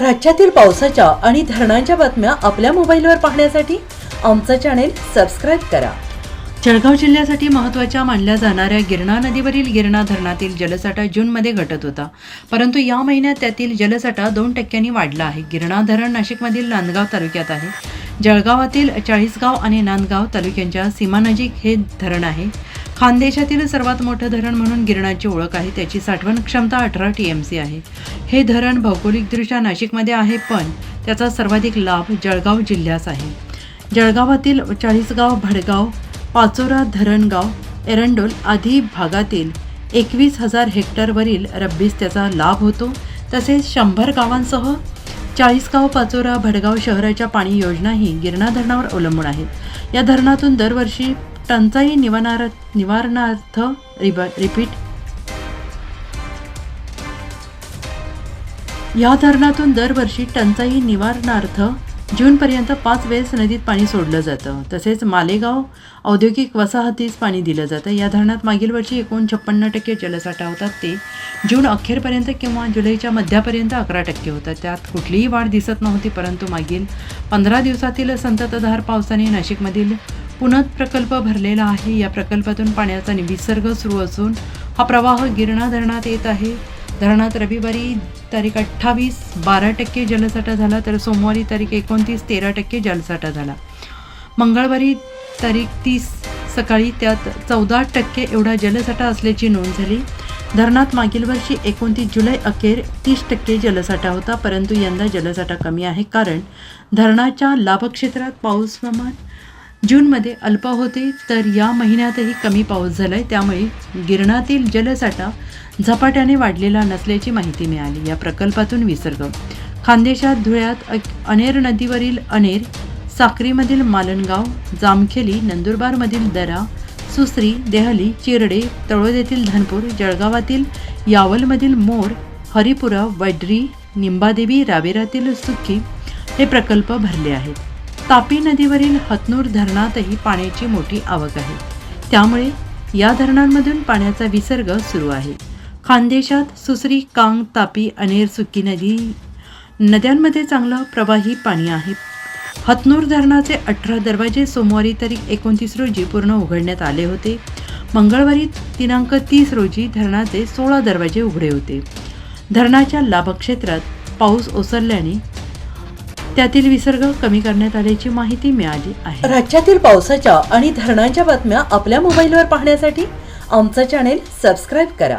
राज्यातील पावसाच्या आणि धरणांच्या बातम्या आपल्या मोबाईलवर पाहण्यासाठी आमचं चॅनेल सबस्क्राईब करा. जळगाव जिल्ह्यासाठी महत्त्वाच्या मानल्या जाणाऱ्या गिरणा नदीवरील गिरणा धरणातील जलसाठा जूनमध्ये घटत होता. परंतु या महिन्यात त्यातील जलसाठा दोन टक्क्यांनी वाढला आहे. गिरणा धरण नाशिकमधील नांदगाव तालुक्यात आहे. जळगावातील चाळीसगाव आणि नांदगाव तालुक्यांच्या सीमानजीक हे धरण आहे. खानदेशातील सर्वात मोठं धरण म्हणून गिरणाची ओळख आहे. त्याची साठवण क्षमता अठरा टी एम सी आहे. हे धरण भौगोलिकदृष्ट्या नाशिकमध्ये आहे पण त्याचा सर्वाधिक लाभ जळगाव जिल्ह्यास आहे. जळगावातील चाळीसगाव भडगाव पाचोरा धरणगाव एरंडोल आदी भागातील एकवीस हजार हेक्टरवरील रब्बीस त्याचा लाभ होतो. तसेच शंभर गावांसह चाळीसगाव पाचोरा भडगाव शहराच्या पाणी योजनाही गिरणा धरणावर अवलंबून आहेत. या धरणातून दरवर्षी टंचाई निवार निवारणार्थ रिब रिपीट या धरणातून दरवर्षी टंचाई निवारणार्थ जूनपर्यंत पाच वेळेस नदीत पाणी सोडलं जातं. तसेच मालेगाव औद्योगिक वसाहतीस पाणी दिलं जातं. या धरणात मागील वर्षी एकूण छप्पन्न टक्के जलसाठा होता. ते जून अखेरपर्यंत किंवा जुलैच्या मध्यापर्यंत अकरा टक्के होता. त्यात कुठलीही वाढ दिसत नव्हती परंतु मागील पंधरा दिवसातील संततधार पावसाने नाशिकमधील पुनत प्रकल्प भरलेला आहे. या प्रकल्पातून पाण्याचा विसर्ग सुरू असून हा प्रवाह गिरणा धरणात येत आहे. धरणात रविवारी तारीख अठ्ठावीस बारा टक्के जलसाठा झाला तर सोमवारी तारीख एकोणतीस तेरा टक्के जलसाठा झाला. मंगळवारी तारीख तीस सकाळी त्यात चौदा टक्के एवढा जलसाठा असल्याची नोंद झाली. धरणात मागील वर्षी एकोणतीस जुलै अखेर तीस टक्के जलसाठा होता परंतु यंदा जलसाठा कमी आहे कारण धरणाच्या लाभक्षेत्रात पाऊस प्रमाण जूनमध्ये अल्प होते तर या महिन्यातही कमी पाऊस झालाय. त्यामुळे गिरणातील जलसाठा झपाट्याने वाढलेला नसल्याची माहिती मिळाली. या प्रकल्पातून विसर्ग. खानदेशात धुळ्यात अ- अनेर नदीवरील अनेर साक्रीमधील मालनगाव जामखेली नंदुरबारमधील दरा सुसरी देहली चिरडे तळोदेतील धनपूर जळगावातील यावलमधील मोर हरिपुरा वैड्री निंबादेवी रावेरातील सुक्की हे प्रकल्प भरले आहेत. तापी नदीवरील हतनूर धरणातही पाण्याची मोठी आवक आहे. त्यामुळे या धरणांमधून पाण्याचा विसर्ग सुरू आहे. खानदेशात सुसरी कांग तापी अनेर सुक्की नदी नद्यांमध्ये चांगलं प्रवाही पाणी आहे. हतनूर धरणाचे अठरा दरवाजे सोमवारी तारीख एकोणतीस रोजी पूर्ण उघडण्यात आले होते. मंगळवारी दिनांक तीस रोजी धरणाचे सोळा दरवाजे उघडे होते. धरणाच्या लाभक्षेत्रात पाऊस ओसरल्याने त्यातील विसर्ग कमी करण्यात आल्याची माहिती मिळाली आहे. राज्यातील पावसाच्या आणि धरणांच्या बातम्या आपल्या मोबाईलवर पाहण्यासाठी आमचं चॅनेल सबस्क्राईब करा.